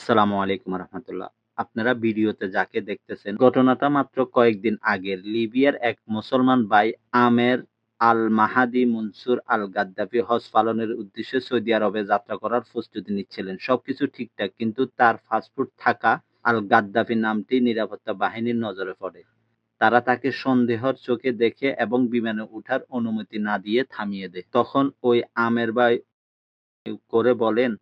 আসসালামু আলাইকুম রহমতুল্লাহ। আপনারা ভিডিওতে যাকে দেখতেছেন, ঘটনাটা মাত্র কয়েকদিন আগের। লিবিয়ার এক মুসলমান ভাই আমের আল মাহাদি মনসুর আল গাদ্দাফি হজ পালনের উদ্দেশ্যে সৌদি আরবে যাত্রা করার প্রস্তুতি নিচ্ছিলেন। সবকিছু ঠিকঠাক, কিন্তু তার ফাস্টফুড থাকা আল গাদ্দাফি নামটি নিরাপত্তা বাহিনীর নজরে পড়ে। তারা তাকে সন্দেহর চোখে দেখে এবং বিমানে উঠার অনুমতি না দিয়ে থামিয়ে দেয়। তখন ওই আমের ভাই করে বলেন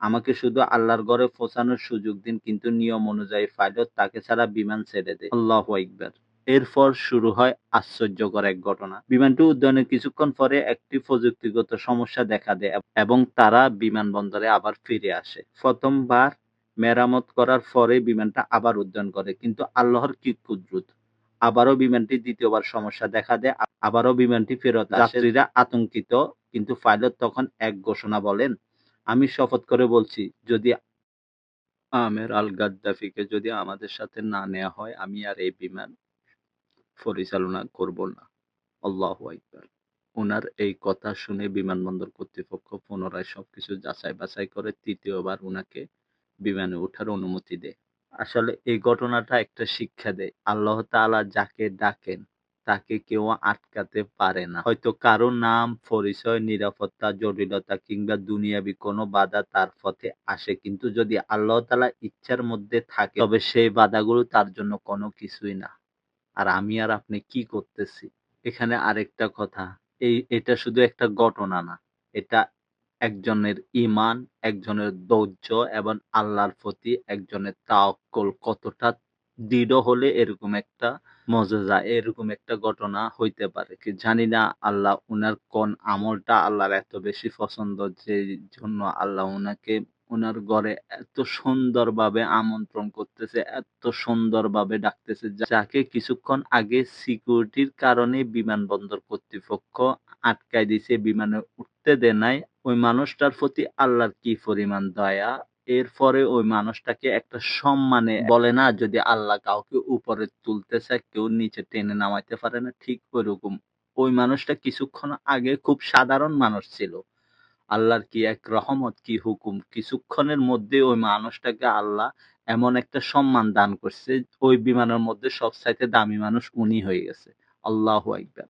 আমাকে শুধু আল্লাহর ঘরে পৌঁছানোর সুযোগ দিন, কিন্তু নিয়ম অনুযায়ী পাইলট তাকে ছাড়া বিমান ছেড়ে দেয় আল্লাহ একবার এরপর শুরু হয় আশ্চর্যকর এক ঘটনা। বিমানটি উদ্যয়নের কিছুক্ষণ পরে একটি প্রযুক্তিগত সমস্যা দেখা দেয় এবং তারা বিমানবন্দরে আবার ফিরে আসে। প্রথমবার মেরামত করার পরে বিমানটা আবার উদ্যয়ন করে, কিন্তু আল্লাহর কি কুদরত। আবারও বিমানটি দ্বিতীয়বার সমস্যা দেখা দেয়, আবারও বিমানটি ফেরত আসে। আতঙ্কিত, কিন্তু পাইলট তখন এক ঘোষণা বলেন আমি শপথ করে বলছি, যদি আমের আল গাদ্দাফিকে যদি আমাদের সাথে না নেওয়া হয়, আমি আর এই বিমান পরিচালনা করব না। আল্লাহ আকবার। ওনার এই কথা শুনে বিমানবন্দর কর্তৃপক্ষ পুনরায় সবকিছু যাচাই বাছাই করে তৃতীয়বার ওনাকে বিমানে ওঠার অনুমতি দেয়। আসলে এই ঘটনাটা একটা শিক্ষা দেয়। আল্লাহ তাআলা যাকে ডাকেন তাকে কেউ আটকাতে পারে না। হয়তো কারও নাম, পরিচয়, নিরাপত্তা, জটিলতা কিংবা দুনিয়াবি কোনো বাধা তার পথে আসে। কিন্তু যদি আল্লাহ তালা ইচ্ছার মধ্যে থাকে, তবে সেই বাধাগুলো তার জন্য কোনো কিছুই না। আর আমি আর আপনি কি করতেছি? এখানে আরেকটা কথা। এই, এটা শুধু একটা ঘটনা না। এটা একজনের ইমান একজনের ধৈর্য এবং আল্লাহর প্রতি একজনের তাওয়াক্কুল কতটা দৃঢ় হলে এরকম একটা মজেজা এরকম একটা ঘটনা হইতে পারে কি? জানি না আল্লাহ উনার কোন আমলটা আল্লাহর এত বেশি পছন্দ যে জন্য আল্লাহ উনাকে উনার ঘরে এত সুন্দরভাবে আমন্ত্রণ করতেছে, এত সুন্দরভাবে ডাকতেছে, যাকে কিছুক্ষণ আগে সিকিউরিটির কারণে বিমানবন্দর কর্তৃপক্ষ আটকায় দিছে, বিমানে উঠতে দেয় নাই। ওই মানুষটার প্রতি আল্লাহর কি পরিমাণ দয়া? এরপরে ওই মানুষটাকে একটা সম্মানে বলে না, যদি আল্লাহ কাউকে উপরে তুলতে চায় কেউ নিচে টেনে নামাইতে পারে না, ঠিক ওইরকম। ওই মানুষটা কিছুক্ষণ আগে খুব সাধারণ মানুষ ছিল। আল্লাহর কি এক রহমত, কি হুকুম, কিছুক্ষণের মধ্যে ওই মানুষটাকে আল্লাহ এমন একটা সম্মান দান করছে, ওই বিমানের মধ্যে সব চাইতে দামি মানুষ উনি হয়ে গেছে। আল্লাহ একবার